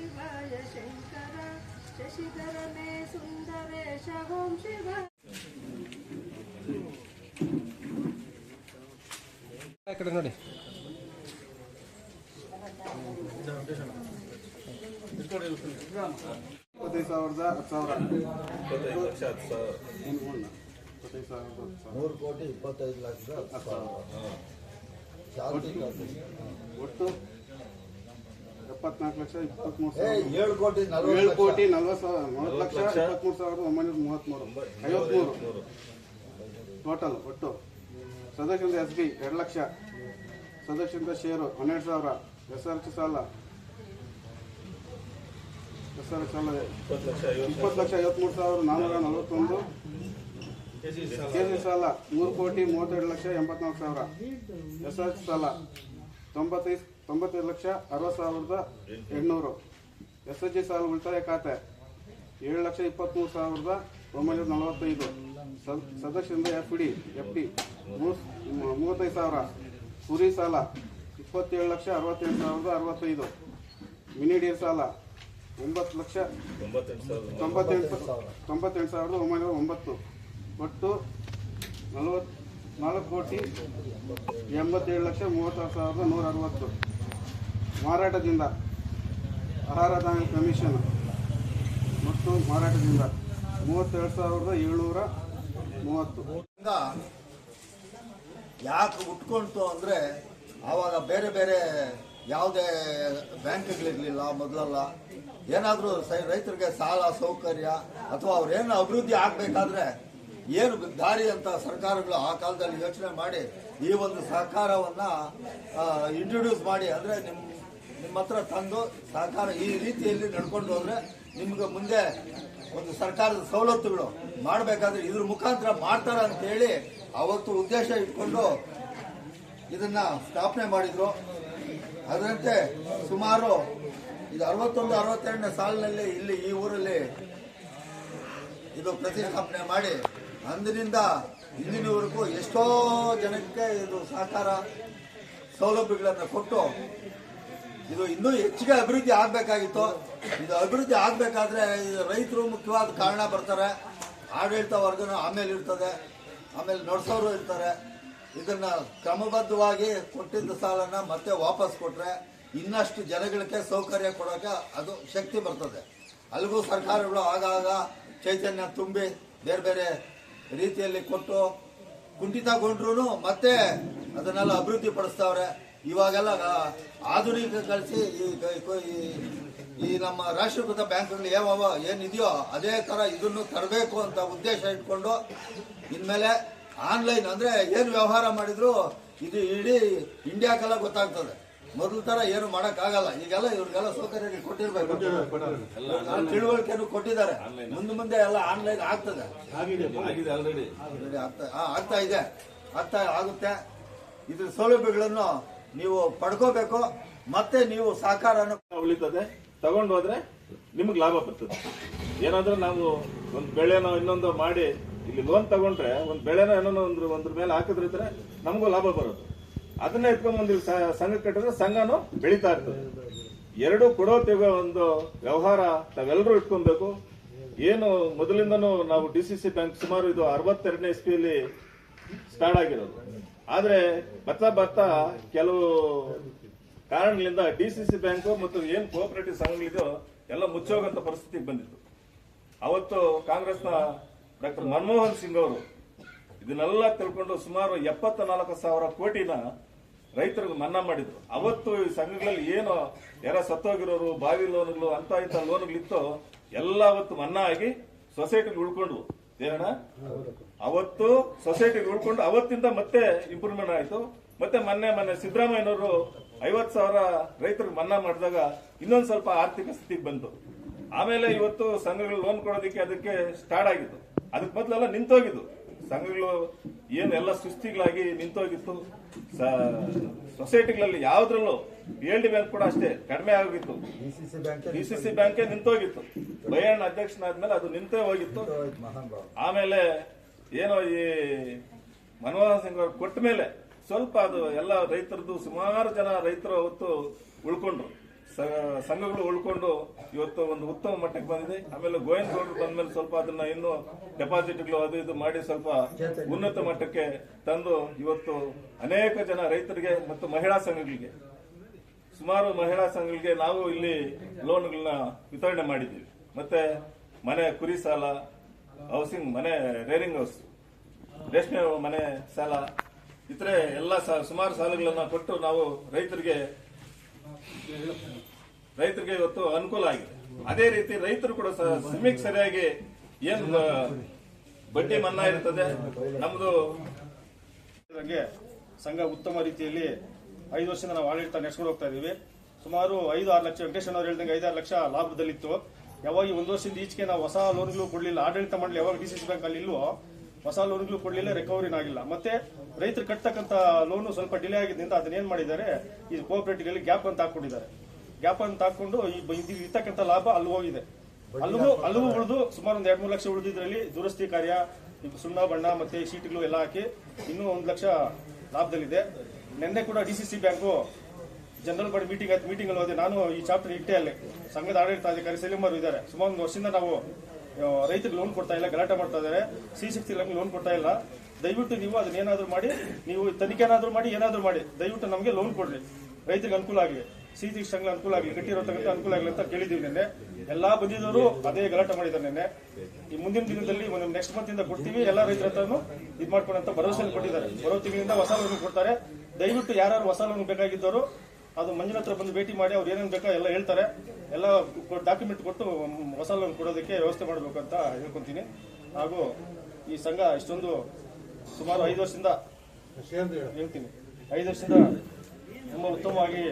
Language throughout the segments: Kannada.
ಶಿವಾಯ ಶಂಕರ ಶಶಿಧರನೇ ಸುಂದರೇಶ ಓಂ ಶಿವ ಆ ಕಡೆ ನೋಡಿ ಇಪ್ಪತ್ತೈದು ಸಾವಿರದ ಹತ್ತು ಸಾವಿರ ಇಪ್ಪತ್ತೈದು ಲಕ್ಷ ಹತ್ತು ಸಾವಿರ ಇನ್ನು ಒಂದು ಇಪ್ಪತ್ತೈದು ಸಾವಿರದ ಹತ್ತು ಸಾವಿರ ಮೂರು ಕೋಟಿ ಇಪ್ಪತ್ತೈದು ಲಕ್ಷದ ಹತ್ತು ಸಾವಿರ ಚಾಲ್ತಿ ಖಾತೆ ಒಟ್ಟು ಎಪ್ಪತ್ನಾಲ್ಕು ಲಕ್ಷ ಇಪ್ಪತ್ತ್ಮೂರು ಏ ಸಾವಿರ. ಏಳು ಕೋಟಿ ಏಳು ನಲವತ್ತು ಕೋಟಿ ಕೋಟಿ ನಲ್ವತ್ತು ಸಾವಿರ ನಲ್ವತ್ತು ಲಕ್ಷ. ಇಪ್ಪತ್ತ್ಮೂರು ಸಾವಿರದ ಒಂಬೈನೂರ ಮೂವತ್ತ್ಮೂರು. ಐವತ್ಮೂರು. ಟೋಟಲ್ ಒಟ್ಟು. ಸದಸ್ಯರಿಂದ ಎಸ್ ಬಿ ಎರಡು ಲಕ್ಷ. ಸದಸ್ಯರಿಂದ ಷೇರು ಹನ್ನೆರಡು ಸಾವಿರ. ಎಸ್ ಆರ್ ಸಿ ಸಾಲ. ಎಸ್ ಆರ್ ಎಚ್ ಸಾಲ. ಇಪ್ಪತ್ತು ಲಕ್ಷ ಐವತ್ಮೂರು ಸಾವಿರದ ನಾನ್ನೂರ ನಲವತ್ತೊಂದು. ಕೆ ಸಿ ಸಾಲ ಮೂರು ಕೋಟಿ ಮೂವತ್ತೆರಡು ಲಕ್ಷ ಎಂಬತ್ನಾಲ್ಕು ಸಾವಿರ. ಎಸ್ ಆರ್ ಸಿ ಸಾಲ ತೊಂಬತ್ತೈದು ತೊಂಬತ್ತೈದು ಲಕ್ಷ ಅರವತ್ತು ಸಾವಿರದ ಎಂಟುನೂರು. ಎಸ್ ಎಚ್ ಜಿ ಸಾಲ ಉಳಿತಾಯ ಖಾತೆ ಏಳು ಲಕ್ಷ ಇಪ್ಪತ್ತ್ಮೂರು ಸಾವಿರದ ಒಂಬೈನೂರ ನಲವತ್ತೈದು. ಸದ್- ಸದಸ್ಯರಿಂದ ಎಫ್ ಡಿ ಎಫ್ ಡಿ ಮೂವತ್ತೈದು ಸಾವಿರ. ಕುರಿ ಸಾಲ ಇಪ್ಪತ್ತೇಳು ಲಕ್ಷ ಅರವತ್ತೆಂಟು ಸಾವಿರದ ಅರವತ್ತೈದು. ಮಿನಿ ಡೀರ್ ಸಾಲ ಒಂಬತ್ತು ಲಕ್ಷ ತೊಂಬತ್ತೆಂಟು ತೊಂಬತ್ತೆಂಟು ಸಾವಿರದ ಒಂಬೈನೂರ ಒಂಬತ್ತು. ಒಟ್ಟು ನಲವತ್ತು ನಾಲ್ಕು ಕೋಟಿ ಎಂಬತ್ತೇಳು ಲಕ್ಷ ಮೂವತ್ತಾರು ಸಾವಿರದ ನೂರ ಅರವತ್ತು ಮಾರಾಟದಿಂದ ಆಹಾರ ಧಾನ್ಯ ಕಮಿಷನ್ ಮತ್ತು ಮಾರಾಟದಿಂದ ಮೂವತ್ತೆರಡು ಸಾವಿರದ ಏಳ್ನೂರ ಮೂವತ್ತು. ಯಾಕೆ ಉಟ್ಕೊಳ್ತು ಅಂದರೆ ಆವಾಗ ಬೇರೆ ಬೇರೆ ಯಾವುದೇ ಬ್ಯಾಂಕ್ಗಳಿರಲಿಲ್ಲ ಮೊದಲಲ್ಲ. ಏನಾದರೂ ಸೈ ರೈತರಿಗೆ ಸಾಲ, ಸೌಕರ್ಯ ಅಥವಾ ಅವ್ರೇನು ಅಭಿವೃದ್ಧಿ ಆಗಬೇಕಾದ್ರೆ ಏನು ದಾರಿ ಅಂತ ಸರ್ಕಾರಗಳು ಆ ಕಾಲದಲ್ಲಿ ಯೋಚನೆ ಮಾಡಿ ಈ ಒಂದು ಸಹಕಾರವನ್ನು ಇಂಟ್ರೊಡ್ಯೂಸ್ ಮಾಡಿ ಅಂದರೆ ನಿಮ್ಮ ನಿಮ್ಮ ಹತ್ರ ತಂದು ಸರ್ಕಾರ ಈ ರೀತಿಯಲ್ಲಿ ನಡ್ಕೊಂಡು ಹೋದ್ರೆ ನಿಮ್ಗೆ ಮುಂದೆ ಒಂದು ಸರ್ಕಾರದ ಸವಲತ್ತುಗಳು ಮಾಡಬೇಕಾದ್ರೆ ಇದ್ರ ಮುಖಾಂತರ ಮಾಡ್ತಾರ ಅಂತ ಹೇಳಿ ಅವತ್ತು ಉದ್ದೇಶ ಇಟ್ಕೊಂಡು ಇದನ್ನ ಸ್ಥಾಪನೆ ಮಾಡಿದ್ರು. ಅದರಂತೆ ಸುಮಾರು ಇದು ಅರವತ್ತೊಂದು, ಅರವತ್ತೆರಡನೇ ಸಾಲಿನಲ್ಲಿ ಇಲ್ಲಿ ಈ ಊರಲ್ಲಿ ಇದು ಪ್ರತಿಷ್ಠಾಪನೆ ಮಾಡಿ ಅಂದಿನಿಂದ ಇಂದಿನವರೆಗೂ ಎಷ್ಟೋ ಜನಕ್ಕೆ ಇದು ಸಹಕಾರ ಸೌಲಭ್ಯಗಳನ್ನು ಕೊಟ್ಟು ಇದು ಇನ್ನೂ ಹೆಚ್ಚಿಗೆ ಅಭಿವೃದ್ಧಿ ಆಗಬೇಕಾಗಿತ್ತು. ಇದು ಅಭಿವೃದ್ಧಿ ಆಗಬೇಕಾದ್ರೆ ರೈತರು ಮುಖ್ಯವಾದ ಕಾರಣ ಬರ್ತಾರೆ. ಆಡಳಿತ ವರ್ಗನೂ ಆಮೇಲೆ ಇರ್ತದೆ. ಆಮೇಲೆ ನಡೆಸೋರು ಇರ್ತಾರೆ. ಇದನ್ನ ಕ್ರಮಬದ್ಧವಾಗಿ ಕೊಟ್ಟಿದ್ದ ಸಾಲನ ಮತ್ತೆ ವಾಪಸ್ ಕೊಟ್ರೆ ಇನ್ನಷ್ಟು ಜನಗಳಿಗೆ ಸೌಕರ್ಯ ಕೊಡೋಕೆ ಅದು ಶಕ್ತಿ ಬರ್ತದೆ. ಅಲ್ಲಿಗೂ ಸರ್ಕಾರಗಳು ಆಗಾಗ ಚೈತನ್ಯ ತುಂಬಿ ಬೇರೆ ಬೇರೆ ರೀತಿಯಲ್ಲಿ ಕೊಟ್ಟು ಕುಂಠಿತಗೊಂಡ್ರು ಮತ್ತೆ ಅದನ್ನೆಲ್ಲ ಅಭಿವೃದ್ಧಿ ಪಡಿಸ್ತಾವ್ರೆ ಇವಾಗೆಲ್ಲ ಆಧುನಿಕ ಕಳಿಸಿ ಈ ನಮ್ಮ ರಾಷ್ಟ್ರೀಕೃತ ಬ್ಯಾಂಕ್ಗಳು ಯಾವ ಏನಿದೆಯೋ ಅದೇ ತರ ಇದನ್ನು ತರಬೇಕು ಅಂತ ಉದ್ದೇಶ ಇಟ್ಕೊಂಡು ಇನ್ಮೇಲೆ ಆನ್ಲೈನ್ ಅಂದ್ರೆ ಏನು ವ್ಯವಹಾರ ಮಾಡಿದ್ರು ಇದು ಇಡೀ ಇಂಡಿಯಾಗೆಲ್ಲ ಗೊತ್ತಾಗ್ತದೆ. ಮೊದಲು ತರ ಏನು ಆಗಲ್ಲ ಈಗೆಲ್ಲ ಇವ್ರಿಗೆಲ್ಲ ಸೌಕರ್ಯ ಕೊಟ್ಟಿರ್ಬೇಕು. ತಿಳುವಳಿಕೆನು ಕೊಟ್ಟಿದ್ದಾರೆ. ಮುಂದೆ ಮುಂದೆ ಎಲ್ಲ ಆನ್ಲೈನ್ ಆಗ್ತದೆ. ಆಗ್ತಾ ಇದೆ. ಆಗ್ತಾ ಆಗುತ್ತೆ. ಇದ್ರ ಸೌಲಭ್ಯಗಳನ್ನು ನೀವು ಪಡ್ಕೋಬೇಕು, ಮತ್ತೆ ನೀವು ಸಹಕಾರ ಉಳಿತದೆ. ತಗೊಂಡು ಹೋದ್ರೆ ನಿಮ್ಗೆ ಲಾಭ ಬರ್ತದೆ. ಏನಾದ್ರೂ ನಾವು ಒಂದು ಬೆಳೆನೋ ಇನ್ನೊಂದು ಮಾಡಿ, ಇಲ್ಲಿ ಲೋನ್ ತಗೊಂಡ್ರೆ ಒಂದು ಬೆಳೆನೋ ಏನೋ ಒಂದು ಒಂದ್ರ ಮೇಲೆ ಹಾಕಿದ್ರೆ ನಮಗೂ ಲಾಭ ಬರೋದು ಅದನ್ನ ಎತ್ಕೊಂಡ್ ಬಂದು ಇಲ್ಲಿ ಸ- ಸಂಘ ಕಟ್ಟಿದ್ರೆ ಸಂಘನೂ ಬೆಳೀತಾ ಇರ್ತದೆ. ಎರಡು ಕೊಡೋ ತೆಗೋ ಒಂದು ವ್ಯವಹಾರ ತಾವೆಲ್ಲರೂ ಇಟ್ಕೊಬೇಕು. ಏನು ಮೊದಲಿಂದನೂ ನಾವು ಡಿ ಸಿ ಸಿ ಬ್ಯಾಂಕ್ ಸುಮಾರು ಇದು ಅರವತ್ತೆರಡನೇ ಇಸ್ವಿಯಲ್ಲಿ ಸ್ಟಾರ್ಟ್ ಆಗಿರೋದು. ಆದ್ರೆ ಬರ್ತಾ ಬರ್ತಾ ಕೆಲವು ಕಾರಣಗಳಿಂದ ಡಿ ಸಿ ಬ್ಯಾಂಕು ಮತ್ತು ಏನ್ ಕೋಆಪರೇಟಿವ್ ಸಂಘಗಳಿದೆಯೋ ಎಲ್ಲ ಮುಚ್ಚೋಗಂತ ಪರಿಸ್ಥಿತಿಗೆ ಬಂದಿತ್ತು. ಅವತ್ತು ಕಾಂಗ್ರೆಸ್ನ ಡಾಕ್ಟರ್ ಮನಮೋಹನ್ ಸಿಂಗ್ ಅವರು ಇದನ್ನೆಲ್ಲ ತಿಳ್ಕೊಂಡು ಸುಮಾರು ಎಪ್ಪತ್ತ ನಾಲ್ಕು ಸಾವಿರ ಕೋಟಿನ ರೈತರಿಗೆ ಮನ್ನಾ ಮಾಡಿದ್ರು. ಅವತ್ತು ಈ ಸಂಘಗಳಲ್ಲಿ ಏನು ಯಾರ ಸತ್ತೋಗಿರೋರು ಬಾವಿ ಲೋನ್ಗಳು ಅಂತ ಇಂಥ ಲೋನ್ಗಳಿತ್ತು ಎಲ್ಲ ಅವತ್ತು ಮನ್ನಾ ಆಗಿ ಸೊಸೈಟಿಗೆ ಉಳ್ಕೊಂಡ್ವು. ಏನಣ್ಣ? ಅವತ್ತು ಸೊಸೈಟಿ ಉಳ್ಕೊಂಡು ಅವತ್ತಿಂದ ಮತ್ತೆ ಇಂಪ್ರೂವ್ಮೆಂಟ್ ಆಯಿತು. ಮತ್ತೆ ಮೊನ್ನೆ ಮೊನ್ನೆ ಸಿದ್ದರಾಮಯ್ಯನವರು ಐವತ್ತು ಸಾವಿರ ರೈತರು ಮನ್ನಾ ಮಾಡಿದಾಗ ಇನ್ನೊಂದು ಸ್ವಲ್ಪ ಆರ್ಥಿಕ ಸ್ಥಿತಿ ಬಂತು. ಆಮೇಲೆ ಇವತ್ತು ಸಂಘಗಳು ಲೋನ್ ಕೊಡೋದಕ್ಕೆ ಅದಕ್ಕೆ ಸ್ಟಾರ್ಟ್ ಆಗಿತ್ತು. ಅದಕ್ಕೆ ಮೊದಲೆಲ್ಲ ನಿಂತೋಗಿದ್ದು. ಸಂಘಗಳು ಏನು ಎಲ್ಲ ಸುಸ್ತಿಗಳಾಗಿ ನಿಂತೋಗಿತ್ತು. ಸೊಸೈಟಿಗಳಲ್ಲಿ ಯಾವ್ದ್ರಲ್ಲೂ ಎಲ್ ಡಿ ಬ್ಯಾಂಕ್ ಕೂಡ ಅಷ್ಟೇ ಕಡಿಮೆ ಆಗಿತ್ತು. ಡಿಸಿಸಿ ಸಿ ಸಿ ಬ್ಯಾಂಕೇ ನಿಂತೋಗಿತ್ತು. ಬಯ್ಯಣ್ಣ ಅಧ್ಯಕ್ಷನಾದ್ಮೇಲೆ ಅದು ನಿಂತೇ ಹೋಗಿತ್ತು. ಆಮೇಲೆ ಏನೋ ಈ ಮನಮೋಹನ್ ಸಿಂಗ್ ಅವ್ರು ಕೊಟ್ಟ ಮೇಲೆ ಸ್ವಲ್ಪ ಅದು ಎಲ್ಲ ರೈತರದ್ದು ಸುಮಾರು ಜನ ರೈತರು ಅವತ್ತು ಉಳ್ಕೊಂಡ್ರು. ಸಂಘಗಳು ಉಳ್ಕೊಂಡು ಇವತ್ತು ಒಂದು ಉತ್ತಮ ಮಟ್ಟಕ್ಕೆ ಬಂದಿದೆ. ಆಮೇಲೆ ಗೋವಿಂದ ಗೌಡರು ಬಂದ್ಮೇಲೆ ಸ್ವಲ್ಪ ಅದನ್ನ ಇನ್ನೂ ಡೆಪಾಸಿಟ್ಗಳು ಅದು ಇದು ಮಾಡಿ ಸ್ವಲ್ಪ ಉನ್ನತ ಮಟ್ಟಕ್ಕೆ ತಂದು ಇವತ್ತು ಅನೇಕ ಜನ ರೈತರಿಗೆ ಮತ್ತು ಮಹಿಳಾ ಸಂಘಗಳಿಗೆ, ಸುಮಾರು ಮಹಿಳಾ ಸಂಘಗಳಿಗೆ ನಾವು ಇಲ್ಲಿ ಲೋನ್ಗಳನ್ನ ವಿತರಣೆ ಮಾಡಿದ್ದೀವಿ. ಮತ್ತೆ ಮನೆ, ಕುರಿ ಸಾಲ ಹೌಸಿಂಗ್, ಮನೆ ರೇರಿಂಗ್ ಹೌಸ್. ರೇಷ್ಮೆ ಮನೆ ಸಾಲ. ಇತರೆ ಎಲ್ಲ ಸುಮಾರು ಸಾಲಗಳನ್ನ ಕೊಟ್ಟು ನಾವು ರೈತರಿಗೆ ರೈತರಿಗೆ ಇವತ್ತು ಅನುಕೂಲ ಆಗಿದೆ. ಅದೇ ರೀತಿ ರೈತರು ಕೂಡ ಸ- ಸಮಯಕ್ಕೆ ಸರಿಯಾಗಿ ಏನ್ ಬಡ್ಡಿ ಮನ್ನಾ ಇರ್ತದೆ. ನಮ್ದು ಸಂಘ ಉತ್ತಮ ರೀತಿಯಲ್ಲಿ ಐದು ವರ್ಷದಿಂದ ನಾವು ಆಡಳಿತ ನಡೆಸ್ಕೊಂಡು ಹೋಗ್ತಾ ಇದೀವಿ ಸುಮಾರು ಐದು, ಆರು ಲಕ್ಷ ವೆಂಕಟೇಶ್ವರ ಅವ್ರು ಹೇಳ್ದಂಗೆ ಐದಾರು ಲಕ್ಷ ಲಾಭದಲ್ಲಿತ್ತು. ಯಾವಾಗ ಒಂದು ವರ್ಷದಿಂದ ಈಚೆಗೆ ನಾವು ಹೊಸ ಲೋನ್ಗಳು ಕೊಡಲಿಲ್ಲ ಆಡಳಿತ ಮಂಡಳಿ ಯಾವಾಗ ಡಿ ಸಿ ಸಿ ಬ್ಯಾಂಕ್ ಅಲ್ಲಿ ಇಲ್ವೋ ಹೊಸ ಲೋನ್ಗಳು ಕೊಡಲಿಲ್ಲ ರಿಕವರಿನ ಆಗಿಲ್ಲ. ಮತ್ತೆ ರೈತರು ಕಟ್ಟತಕ್ಕಂತ ಲೋನು ಸ್ವಲ್ಪ ಡಿಲೇ ಆಗಿದ್ದರಿಂದ ಅದನ್ನೇನ್ ಮಾಡಿದ್ದಾರೆ ಈ ಕೋಆಪರೇಟಿವ್ ಗ್ಯಾಪ್ ಅಂತ ಹಾಕೊಂಡಿದ್ದಾರೆ ಗ್ಯಾಪ್ ಅಂತ ಹಾಕೊಂಡು ಇರ್ತಕ್ಕಂಥ ಲಾಭ ಅಲ್ಲಿ ಹೋಗಿದೆ. ಅಲ್ಲಿಗೂ ಅಲ್ಲಿಗೂ ಉಳಿದು ಸುಮಾರು ಒಂದು ಎರಡು ಮೂರು ಲಕ್ಷ ಉಳಿದಿದ್ರಲ್ಲಿ ದುರಸ್ತಿ ಕಾರ್ಯ ಸುಣ್ಣ ಬಣ್ಣ ಮತ್ತೆ ಶೀಟ್ಗಳು ಎಲ್ಲ ಹಾಕಿ ಇನ್ನೂ ಒಂದು ಲಕ್ಷ ಲಾಭದಲ್ಲಿದೆ. ನಿನ್ನೆ ಕೂಡ D C C bank general body meeting ಆಯ್ತು ಮೀಟಿಂಗ್ ಅಲ್ಲಿ ಹೋದೆ. ನಾನು ಈ ಚಾಪ್ಟರ್ ಇಟ್ಟೆ ಅಲ್ಲಿ. ಸಂಘದ ಆಡಳಿತಾಧಿಕಾರಿ ಸಲೀಮರು ಇದ್ದಾರೆ. ಸುಮಾರು ಒಂದು ವರ್ಷದಿಂದ ನಾವು ರೈತರಿಗೆ ಲೋನ್ ಕೊಡ್ತಾ ಇಲ್ಲ, ಗಲಾಟೆ ಮಾಡ್ತಾ ಇದ್ದಾರೆ. ಸಿ ಸಿಕ್ಸ್ಟಿ ಲೋನ್ ಕೊಡ್ತಾ ಇಲ್ಲ. ದಯವಿಟ್ಟು ನೀವು ಅದನ್ನ ಏನಾದ್ರು ಮಾಡಿ, ನೀವು ತನಿಖೆ ಏನಾದ್ರು ಮಾಡಿ, ಏನಾದರೂ ಮಾಡಿ. ದಯವಿಟ್ಟು ನಮಗೆ ಲೋನ್ ಕೊಡ್ರಿ. ರೈತರಿಗೆ ಅನುಕೂಲ ಆಗಲಿ. ಸಿ ಸಿಕ್ಸ್ ಅನುಕೂಲ ಆಗಲಿ. ಕಟ್ಟಿರತಕ್ಕಂಥ ಅನುಕೂಲ ಆಗಲಿ ಅಂತ ಕೇಳಿದ್ದೀವಿ ನಿನ್ನೆ. ಎಲ್ಲಾ ಬಂದಿದ್ದವರು ಅದೇ ಗಲಾಟೆ ಮಾಡಿದ್ದಾರೆ ನಿನ್ನೆ. ಈ ಮುಂದಿನ ದಿನದಲ್ಲಿ ನೆಕ್ಸ್ಟ್ ಮಂತ್ ಇಂದ ಕೊಡ್ತೀವಿ. ಎಲ್ಲಾ ರೈತರ ಹತ್ರನು ಇದು ಮಾಡ್ಕೊಂಡಂತ ಭರವಸೆ ಕೊಟ್ಟಿದ್ದಾರೆ. ಬರೋ ತಿಂಗಳಿಂದ ಹೊಸ ಲೋನ್ ಕೊಡ್ತಾರೆ. ದಯವಿಟ್ಟು ಯಾರು ಹೊಸ ಲೋನ್ ಬೇಕಾಗಿದ್ದವರು ಅದು ಮಂಜುನ ಹತ್ರ ಬಂದು ಭೇಟಿ ಮಾಡಿ ಅವ್ರು ಏನೇನು ಬೇಕೋ ಎಲ್ಲ ಹೇಳ್ತಾರೆ. ಎಲ್ಲ ಡಾಕ್ಯುಮೆಂಟ್ ಕೊಟ್ಟು ಹೊಸ ಲೋನ್ ಕೊಡೋದಕ್ಕೆ ವ್ಯವಸ್ಥೆ ಮಾಡಬೇಕು ಅಂತ ಹೇಳ್ಕೊಂತೀನಿ. ಹಾಗೂ ಈ ಸಂಘ ಇಷ್ಟೊಂದು ಸುಮಾರು ಐದು ವರ್ಷದಿಂದ ಹೇಳ್ತೀನಿ. ಐದು ವರ್ಷದಿಂದ ತುಂಬ ಉತ್ತಮವಾಗಿ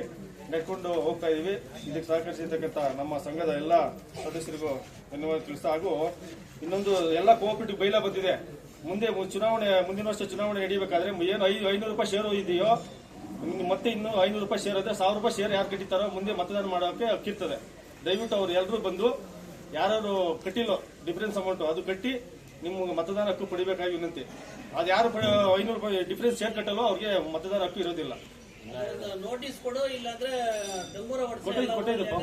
ನಡ್ಕೊಂಡು ಹೋಗ್ತಾ ಇದೀವಿ. ಇದಕ್ಕೆ ಸಹಕರಿಸಿರ್ತಕ್ಕಂಥ ನಮ್ಮ ಸಂಘದ ಎಲ್ಲ ಸದಸ್ಯರಿಗೂ ಧನ್ಯವಾದ ತಿಳಿಸ್ತಾ ಹಾಗೂ ಇನ್ನೊಂದು ಎಲ್ಲ ಕೋಆಪರೇಟಿವ್ ಬೈಲ ಬಂದಿದೆ. ಮುಂದೆ ಚುನಾವಣೆ, ಮುಂದಿನ ವರ್ಷ ಚುನಾವಣೆ ನಡೀಬೇಕಾದ್ರೆ ಏನು ಐದು ಐನೂರು ರೂಪಾಯಿ ಶೇರು ಇದೆಯೋ ಮತ್ತೆ ಇನ್ನು ಐನೂರು ರೂಪಾಯಿ ಶೇರ್ ಅದೇ ಸಾವಿರ ರೂಪಾಯಿ ಶೇರ್ ಯಾರು ಕಟ್ಟಿತಾರೋ ಮುಂದೆ ಮತದಾನ ಮಾಡೋಕೆ ಹಕ್ಕಿರ್ತದೆ ದಯವಿಟ್ಟು ಅವ್ರು ಎಲ್ಲರೂ ಬಂದು ಯಾರು ಕಟ್ಟಿಲ್ಲೋ ಡಿಫರೆನ್ಸ್ ಅಮೌಂಟ್ ಅದು ಕಟ್ಟಿ ನಿಮ್ಮ ಮತದಾನ ಹಕ್ಕು ಪಡಿಬೇಕಾಗಿ ವಿನಂತಿ. ಅದು ಯಾರು ಐನೂರು ರೂಪಾಯಿ ಡಿಫರೆನ್ಸ್ ಶೇರ್ ಕಟ್ಟಲ್ಲೋ ಅವ್ರಿಗೆ ಮತದಾನ ಹಕ್ಕು ಇರೋದಿಲ್ಲ. ನೋಟಿಸ್ ಕೊಡೋ ಇಲ್ಲಾಂದ್ರೆ ಕೊಟ್ಟಿದ್ದು- ಕೊಟ್ಟಿದ್ದಪ್ಪ.